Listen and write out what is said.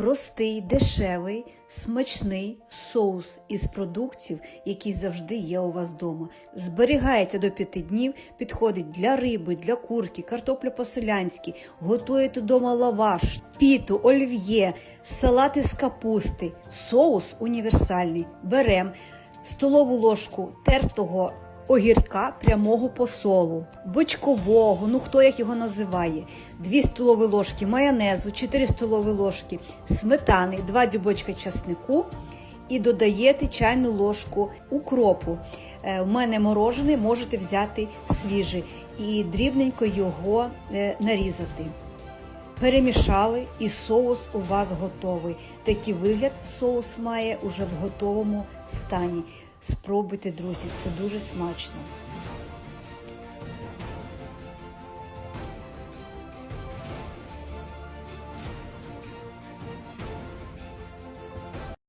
Простий, дешевий, смачний соус із продуктів, який завжди є у вас вдома. Зберігається до п'яти днів, підходить для риби, для курки, картоплю по-селянськи, готуєте вдома лаваш, піту, олів'є, салати з капусти. Соус універсальний. Беремо столову ложку тертого огірка прямого посолу, бочкового, ну хто як його називає, 2 столові ложки майонезу, 4 столові ложки сметани, 2 дюбочка часнику і додаєте чайну ложку укропу. Е, У мене морожений, можете взяти свіжий і дрібненько його е, нарізати. Перемішали і соус у вас готовий. Такий вигляд соус має уже в готовому стані. Спробуйте, друзі, це дуже смачно.